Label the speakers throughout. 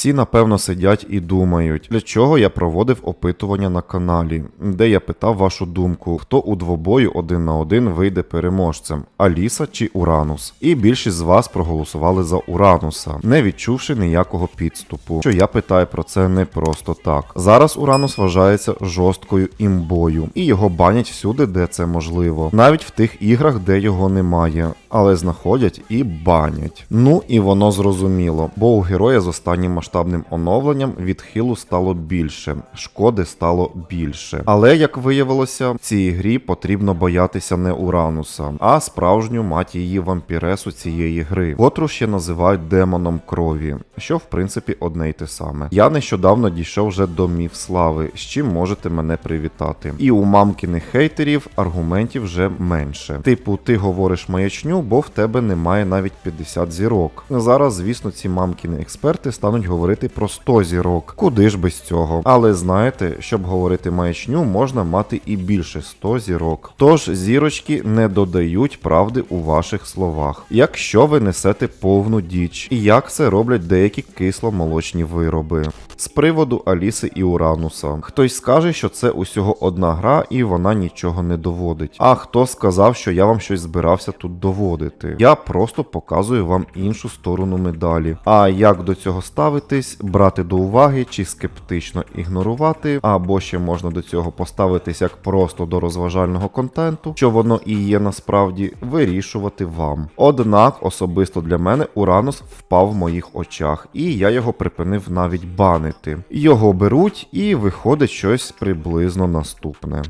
Speaker 1: Всі напевно сидять і думають, для чого я проводив опитування на каналі, де я питав вашу думку, хто у двобою один на один вийде переможцем, Аліса чи Уранус. І більшість з вас проголосували за Урануса, не відчувши ніякого підступу. Що я питаю про це не просто так. Зараз Уранус вважається жорсткою імбою, і його банять всюди, де це можливо, навіть в тих іграх, де його немає, але знаходять і банять. Ну і воно зрозуміло, бо у героя з останнім масштабним оновленням відхилу стало більше, шкоди стало більше. Але як виявилося, в цій грі потрібно боятися не Урануса, а справжню мать її вампіресу цієї гри, котру ще називають демоном крові, що в принципі одне й те саме. Я нещодавно дійшов вже до міф слави, з чим можете мене привітати. І у мамкіних хейтерів аргументів вже менше. Типу, ти говориш маячню, бо в тебе немає навіть 50 зірок. Зараз, звісно, ці мамкіни експерти стануть говорити про 100 зірок. Куди ж без цього? Але знаєте, щоб говорити маячню, можна мати і більше 100 зірок. Тож зірочки не додають правди у ваших словах, якщо ви несете повну діч, і як це роблять деякі кисломолочні вироби. З приводу Аліси і Урануса. Хтось скаже, що це усього одна гра і вона нічого не доводить. А хто сказав, що я вам щось збирався тут доводити? Я просто показую вам іншу сторону медалі. А як до цього ставитись, брати до уваги чи скептично ігнорувати, або ще можна до цього поставитись як просто до розважального контенту, що воно і є насправді, вирішувати вам. Однак особисто для мене Уранус впав в моїх очах, і я його припинив навіть банити. Його беруть і виходить щось приблизно наступне.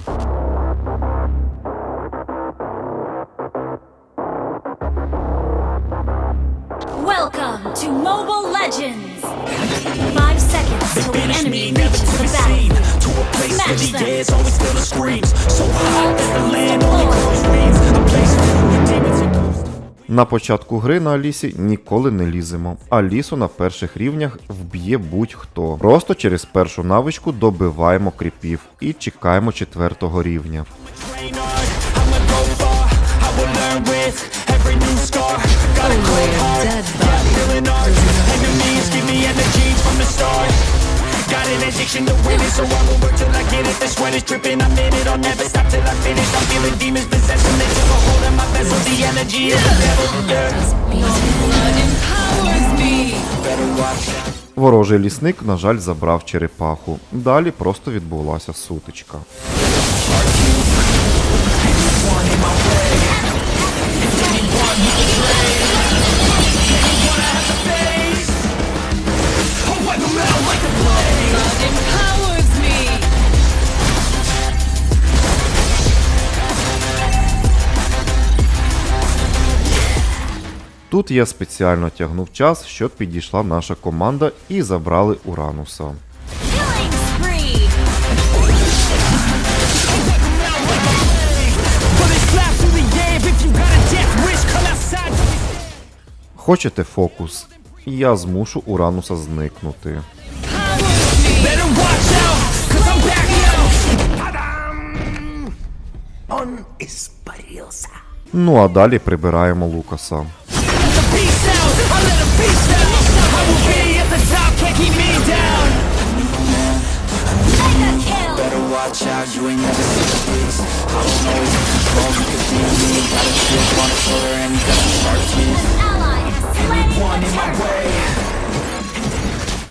Speaker 2: Welcome to Mobile Legends!
Speaker 3: Banish me, never to be seen. To a place where the air's always filled with screams So hot that the land only grows weeds A place filled with demons and ghosts
Speaker 1: На початку гри на Алісі ніколи не ліземо. Алісу на перших рівнях вб'є будь-хто. Просто через першу навичку добиваємо кріпів і чекаємо четвертого рівня.
Speaker 3: Heart, yeah, feeling hard Enemies give me energy from the start Got an addiction to winning So I will work till I get it The sweat is dripping, I'm in it I'll never stop till I finish I'm feeling demons possessing They took a hold of my vessel The energy is the devil, Better watch out
Speaker 1: Ворожий лісник, на жаль, забрав черепаху. Далі просто відбулася сутичка. Тут я спеціально тягнув час, щоб підійшла наша команда і забрали Урануса. Хочете фокус? Я змушу Урануса зникнути. Ну а далі прибираємо Лукаса.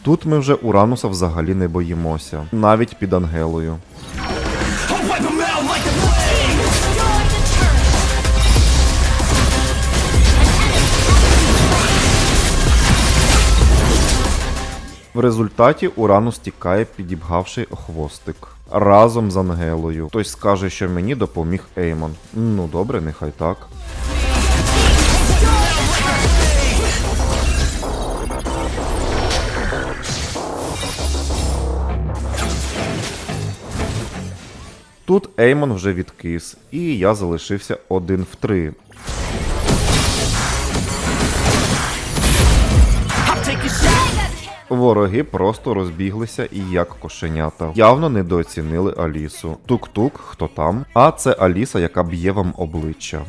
Speaker 1: Тут ми вже Урануса взагалі не боїмося, навіть під Ангелою. В результаті Уранус тікає, підібгавши хвостик разом з Ангелою. Хтось скаже, що мені допоміг Еймон. Ну добре, нехай так. Тут Еймон вже відкис, і я залишився один в три. Вороги просто розбіглися і як кошенята. Явно недооцінили Алісу. Тук-тук, хто там? А це Аліса, яка б'є вам обличчя.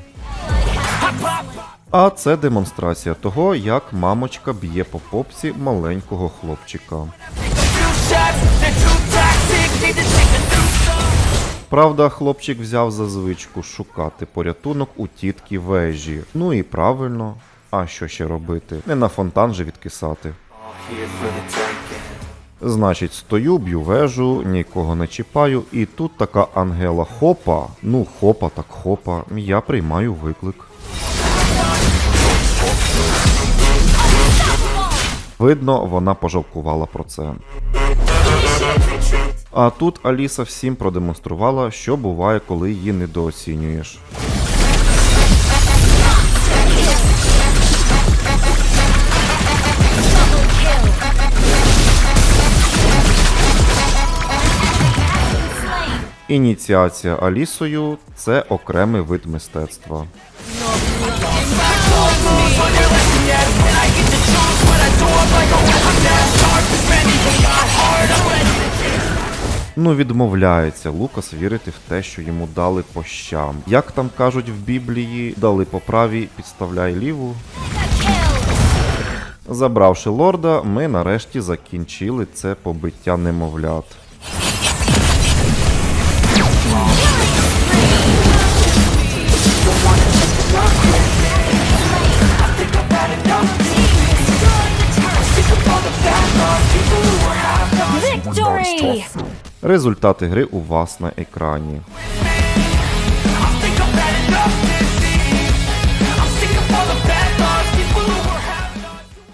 Speaker 1: А це демонстрація того, як мамочка б'є по попці маленького хлопчика. Правда, хлопчик взяв за звичку шукати порятунок у тітки вежі. Ну і правильно. А що ще робити? Не на фонтан же відкисати. Значить, стою, б'ю вежу, нікого не чіпаю, і тут така Ангела хопа. Ну, хопа, так хопа. Я приймаю виклик. Видно, вона пожалкувала про це. А тут Аліса всім продемонструвала, що буває, коли її недооцінюєш. Ініціація Алісою це окремий вид мистецтва. Ну, відмовляється Лукас вірити в те, що йому дали по щам. Як там кажуть в Біблії, дали по правій, підставляй ліву. Забравши лорда, ми нарешті закінчили це побиття немовлят. Результати гри у вас на екрані.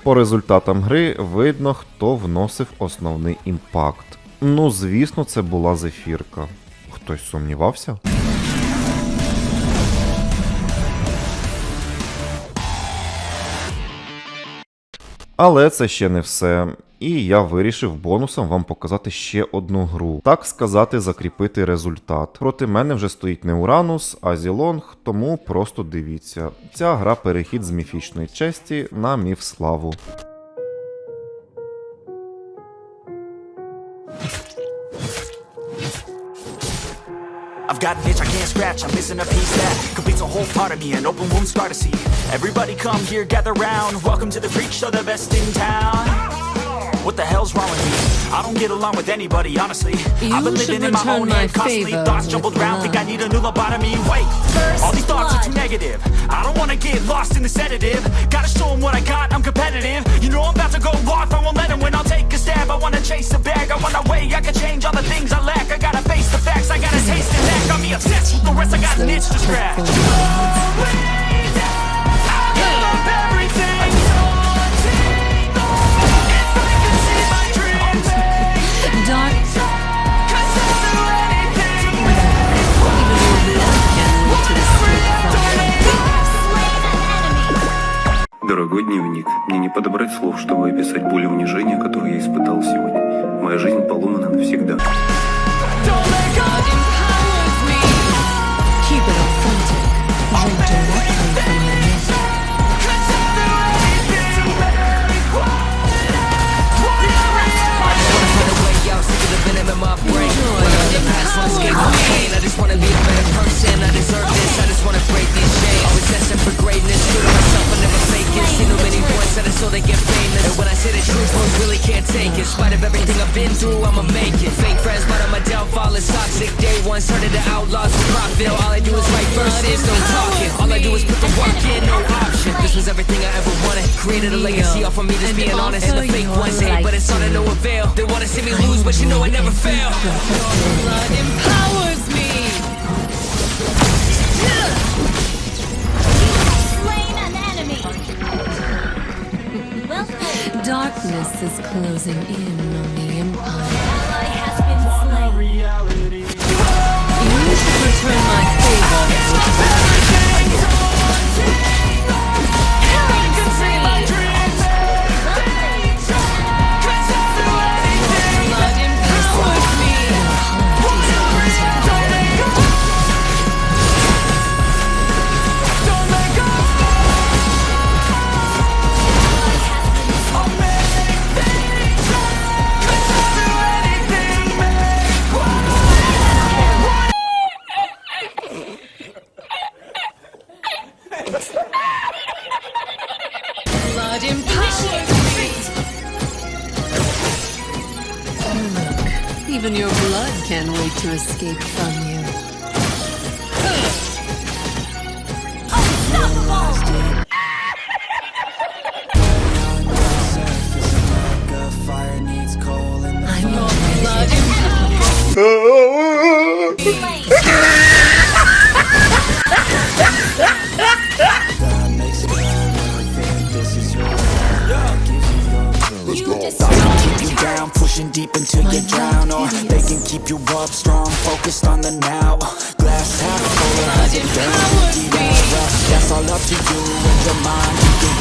Speaker 1: По результатам гри видно, хто вносив основний імпакт. Ну, звісно, це була зефірка. Хтось сумнівався? Але це ще не все. І я вирішив бонусом вам показати ще одну гру. Так сказати, закріпити результат. Проти мене вже стоїть не Уранус, а Зілонг, тому просто дивіться. Ця гра перехід з міфічної честі на міф славу.
Speaker 3: I've got an itch I can't scratch, I'm missing a piece that completes a whole part of me, an open wound scar to see. Everybody come here, gather round. Welcome to the freak show, the best in town. What the hell's wrong with me? I don't get along with anybody, honestly. I've been
Speaker 4: You
Speaker 3: living in my own head constantly. Thoughts jumbled round, think I need a new lobotomy. Wait, all these thoughts are too negative. I don't wanna get lost in the sedative. Gotta show 'em what I got, I'm competitive. You know I'm about to go off, I won't let 'em win. I'll take a stab, I wanna chase a bag. I wanna weigh, I can change all the things I lack. I gotta face the facts, I gotta taste it back. Got me obsessed with the rest, I got an itch to scratch.
Speaker 5: Дорогой дневник, мне не подобрать слов, чтобы описать боль и унижение, которые я испытал сегодня. Моя жизнь поломана навсегда.
Speaker 6: I do is put the work in, no option. This was everything I ever wanted. Created a legacy off of me, just
Speaker 4: And
Speaker 6: being honest.
Speaker 4: also
Speaker 6: And the fake
Speaker 4: your
Speaker 6: ones hate, but it's all to no avail. They wanna see me lose, but you know I never fail.
Speaker 4: Your Blood empowers me.
Speaker 2: Slain an enemy!
Speaker 4: Darkness is closing in on the Empire.
Speaker 2: Ally has been slain.
Speaker 4: You should return my favor Blood
Speaker 2: Look, hmm.
Speaker 4: even your blood can't wait to escape from you.
Speaker 2: Unstoppable!
Speaker 4: I'm your blood.
Speaker 3: Plunging deep until you drown Or they can keep you up strong Focused on the now. Glass half full That's all up to you and your mind You can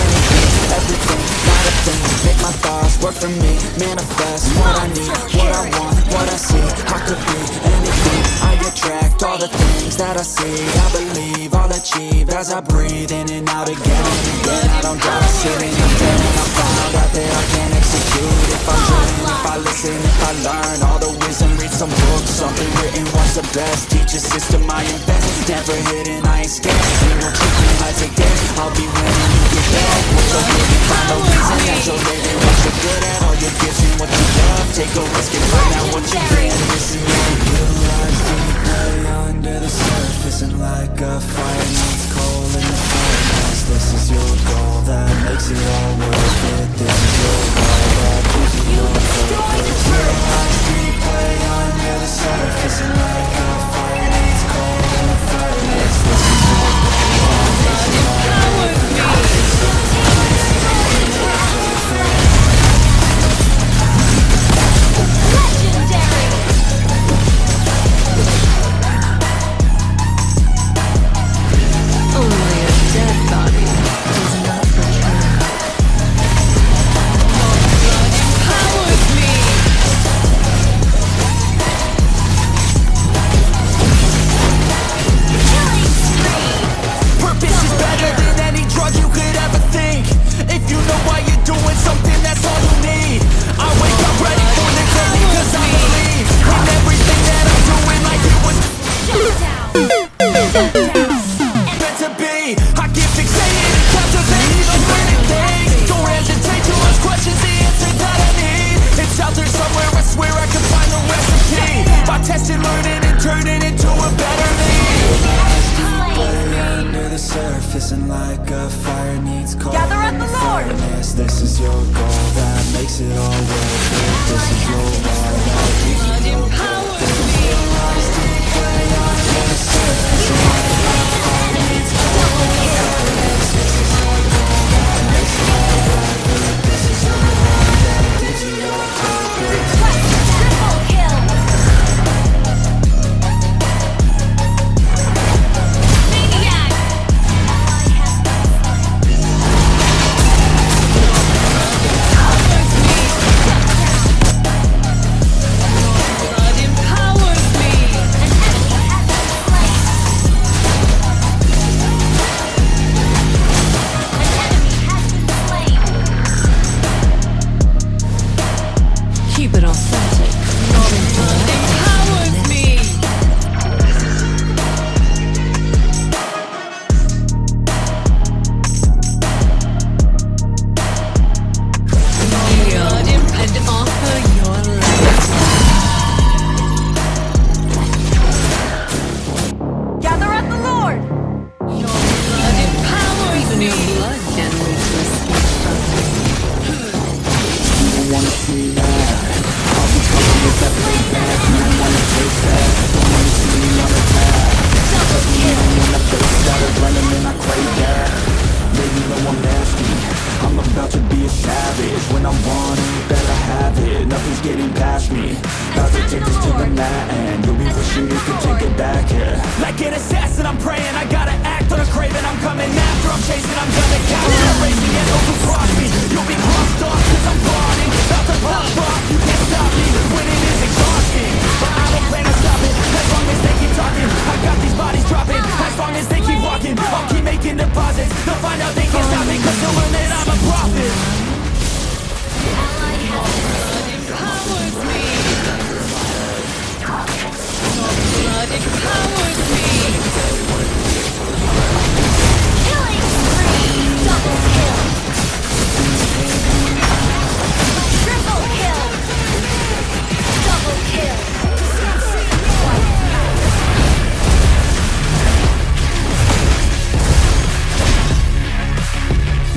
Speaker 3: anything, everything Not a thing, make my thoughts work for me Manifest what I need, what I want, what I see. I could be anything, I attract all the things that I see. I believe I'll achieve as I breathe in and out again. And again I don't sitting, I'm I'm I learn All the wisdom, read some books Something written once the best. Teach a system I invest. Never hidden, I ain't scared. Zero treatment, I take death I'll be winning, you get back What you're living, find the reason that you're living What you're good at, all your gifts and what you love. Take a risk and find out what you bring Listen, man, real life. Deep way under the surface And like a fire needs coal in the furnace, This is your goal that makes it all worth it. This is your goal that gives you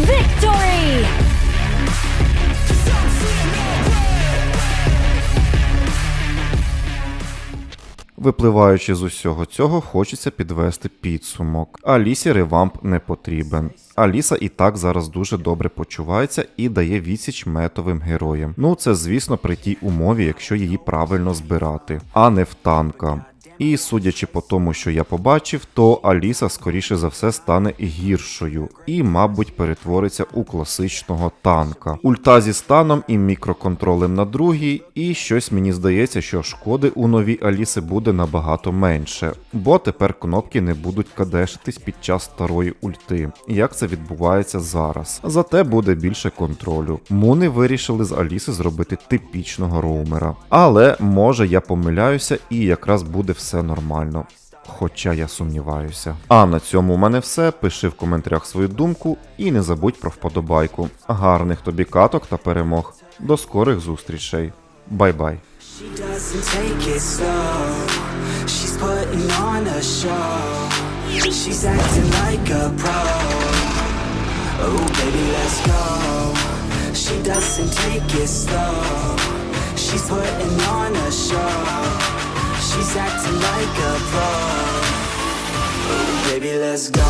Speaker 2: Victory!
Speaker 1: Випливаючи з усього цього, хочеться підвести підсумок. Алісі ревамп не потрібен. Аліса і так зараз дуже добре почувається і дає відсіч метовим героям. Ну це звісно при тій умові, якщо її правильно збирати, а не в танка. І судячи по тому, що я побачив, то Аліса скоріше за все стане гіршою і, мабуть, перетвориться у класичного танка. Ульта зі станом і мікроконтролем на другій, і щось мені здається, що шкоди у новій Аліси буде набагато менше, бо тепер кнопки не будуть кадешитись під час старої ульти, як це відбувається зараз. Зате буде більше контролю. Муни вирішили з Аліси зробити типічного роумера. Але може я помиляюся і якраз буде все нормально. Хоча я сумніваюся. А на цьому у мене все. Пиши в коментарях свою думку і не забудь про вподобайку. Гарних тобі каток та перемог. До скорих зустрічей. Бай-бай.
Speaker 7: She's putting on a show. She's acting like a pro. Oh, baby, let's go.